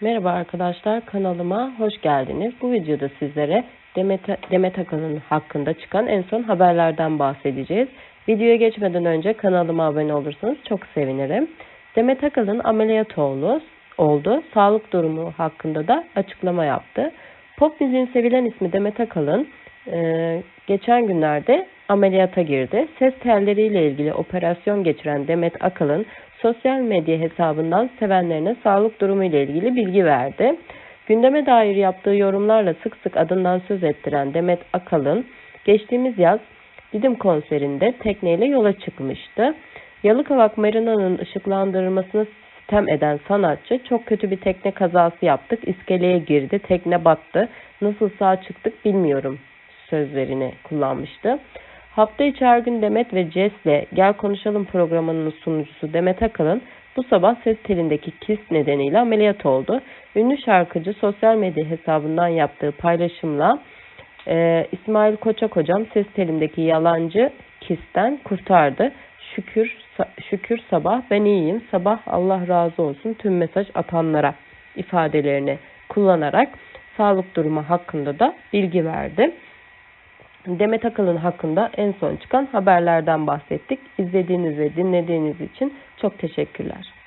Merhaba arkadaşlar kanalıma hoş geldiniz. Bu videoda sizlere Demet, Demet Akalın hakkında çıkan en son haberlerden bahsedeceğiz. Videoya geçmeden önce kanalıma abone olursanız çok sevinirim. Demet Akalın ameliyat oldu. oldu. Sağlık durumu hakkında da açıklama yaptı. Pop müziğin sevilen ismi Demet Akalın e, geçen günlerde ameliyata girdi. Ses telleriyle ilgili operasyon geçiren Demet Akalın sosyal medya hesabından sevenlerine sağlık durumu ile ilgili bilgi verdi. Gündeme dair yaptığı yorumlarla sık sık adından söz ettiren Demet Akalın geçtiğimiz yaz Didim konserinde tekneyle yola çıkmıştı. Yalıkavak Marina'nın ışıklandırılmasını sitem eden sanatçı çok kötü bir tekne kazası yaptık. İskeleye girdi, tekne battı. Nasıl sağ çıktık bilmiyorum sözlerini kullanmıştı. Hafta içi her gün Demet ve Ces'le Gel Konuşalım programının sunucusu Demet Akalın bu sabah ses telindeki kist nedeniyle ameliyat oldu. Ünlü şarkıcı sosyal medya hesabından yaptığı paylaşımla e, İsmail Koçak hocam ses telindeki yalancı kistten kurtardı. Şükür şükür sabah ben iyiyim sabah Allah razı olsun tüm mesaj atanlara ifadelerini kullanarak sağlık durumu hakkında da bilgi verdi. Demet Akalın hakkında en son çıkan haberlerden bahsettik. İzlediğiniz ve dinlediğiniz için çok teşekkürler.